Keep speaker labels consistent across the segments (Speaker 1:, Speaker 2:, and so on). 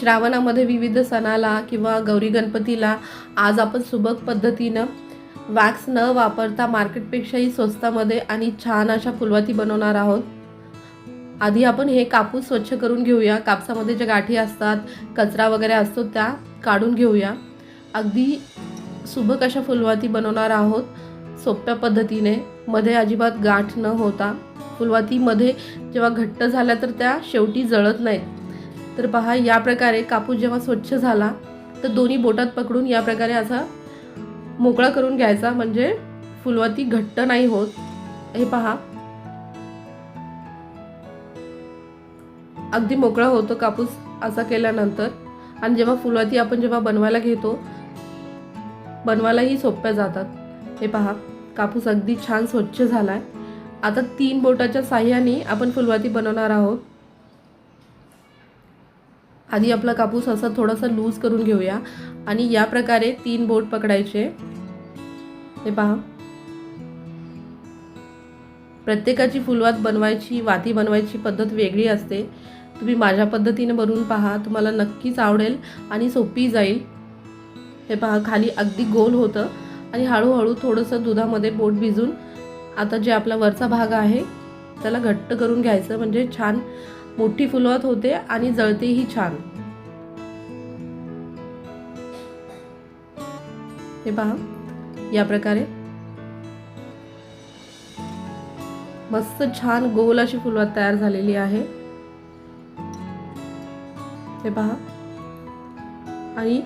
Speaker 1: श्रावणामध्ये विविध सणाला किंवा गौरी गणपतीला आज आपण सुबक पद्धतीनं वॅक्स न वापरता मार्केटपेक्षाही स्वस्तामध्ये आणि छान अशा फुलवाती बनवणार आहोत. आधी आपण हे कापूस स्वच्छ करून घेऊया. कापसामध्ये ज्या गाठी असतात कचरा वगैरे असतो त्या काढून घेऊया. अगदी सुबक अशा फुलवाती बनवणार आहोत सोप्या पद्धतीने. मध्ये अजिबात गाठ न होता. फुलवातीमध्ये जेव्हा घट्ट झाल्या तर त्या शेवटी जळत नाहीत. तर पहा या प्रकारे कापूस जेव्हा स्वच्छ झाला तर दोन्ही बोटात पकडून या प्रकारे असा मोकळा करून घ्यायचा म्हणजे फुलवाती घट्ट नाही होत. हे पहा. अगदी मोकळा होतो कापूस असा केल्यानंतर. आणि जेव्हा फुलवाती आपण जेव्हा बनवायला घेतो बनवायलाही सोप्या जातात. हे पहा कापूस अगदी छान स्वच्छ झालाय. आता तीन बोटाच्या साह्याने आपण फुलवाती बनवणार आहोत. आधी आपला कापूस असा थोडासा लूज करून घेऊया. आणि या प्रकारे तीन बोट पकडायचे. हे पहा. प्रत्येकाची फुलवात बनवायची वाती बनवायची पद्धत वेगळी असते. तुम्ही माझ्या पद्धतीने बनवून पहा. तुम्हाला नक्कीच आवडेल आणि सोपी जाईल. हे पहा खाली अगदी गोल होतं. आणि हळूहळू थोडंसं दुधामध्ये बोट भिजून आता जे आपला वरचा भाग आहे त्याला घट्ट करून घ्यायचं म्हणजे छान मोठी फुलवात होते आणि जळतेही छान. हे पहा या प्रकारे. मस्त छान गोल अशी फुलवात तयार झालेली आहे. हे पहा. आणि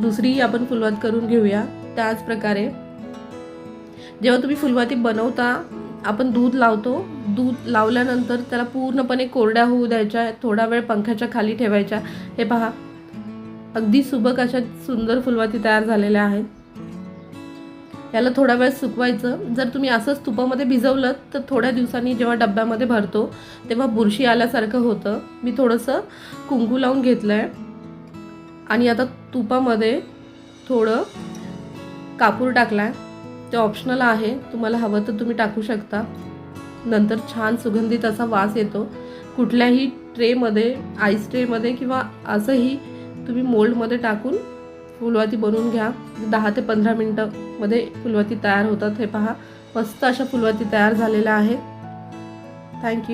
Speaker 1: दुसरी आपण फुलवात करून घेऊया त्याच प्रकारे. जेव्हा तुम्ही फुलवाती बनवता आपण दूध लावतो. दूध लावल्यानंतर त्याला पूर्णपणे कोरड्या होऊ द्यायच्या थोडा वेळ पंख्याच्या खाली ठेवायच्या. हे पहा. अगदी सुबक अशा सुंदर फुलवाती तयार झालेल्या आहेत. याला थोडा वेळ सुकवायचं. जर तुम्ही असंच तुपामध्ये भिजवलं तर थोड्या दिवसांनी जेव्हा डब्यामध्ये भरतो तेव्हा बुरशी आल्यासारखं होतं. मी थोडंसं कुंकू लावून घेतलं आहे आणि आता तुपामध्ये थोडं कापूर टाकला आहे ते ऑप्शनल आहे. तुम्हाला हवं तर तुम्ही टाकू शकता. नंतर छान सुगंधित असा वास येतो. कुठल्याही ट्रेमध्ये आईस ट्रेमध्ये किंवा असंही तुम्ही मोल्डमध्ये टाकून फुलवाती बनवून घ्या. दहा ते पंधरा मिनटामध्ये फुलवाती तयार होतात. हे पहा मस्त अशा फुलवाती तयार झालेल्या आहेत. थँक्यू